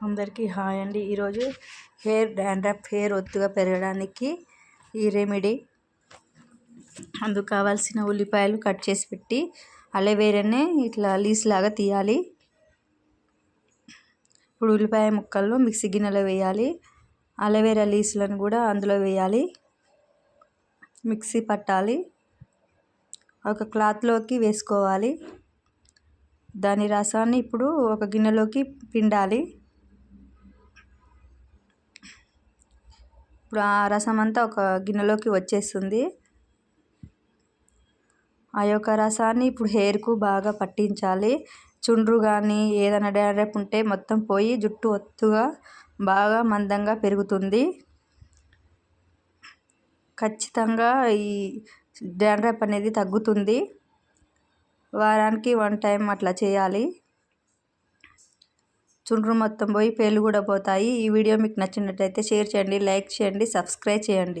అందరికీ హాయ్ అండి. ఈరోజు హెయిర్ డాండ్రఫ్ హెయిర్ ఒత్తుగా పెరగడానికి ఈ రెమెడీ. అందుకు కావాల్సిన ఉల్లిపాయలు కట్ చేసి పెట్టి అలవేరానే ఇట్లా లీస్ లాగా తీయాలి. ఇప్పుడు ఉల్లిపాయ ముక్కల్లో మిక్సీ గిన్నెలో వేయాలి. అలవేరా లీస్లను కూడా అందులో వేయాలి. మిక్సీ పట్టాలి. ఒక క్లాత్లోకి వేసుకోవాలి. దాని రసాన్ని ఇప్పుడు ఒక గిన్నెలోకి పిండాలి. ఇప్పుడు ఆ రసం అంతా ఒక గిన్నెలోకి వచ్చేస్తుంది. ఆ యొక్క రసాన్ని ఇప్పుడు హెయిర్కు బాగా పట్టించాలి. చుండ్రు కానీ ఏదైనా డాండ్రఫ్ ఉంటే మొత్తం పోయి జుట్టు ఒత్తుగా బాగా మందంగా పెరుగుతుంది. ఖచ్చితంగా ఈ డాండ్రఫ్ అనేది తగ్గుతుంది. వారానికి వన్ టైం అట్లా చేయాలి. చుండ్రు మొత్తం పోయి పేర్లు కూడా పోతాయి. ఈ వీడియో మీకు నచ్చినట్టయితే షేర్ చేయండి లైక్ చేయండి సబ్స్క్రైబ్ చేయండి.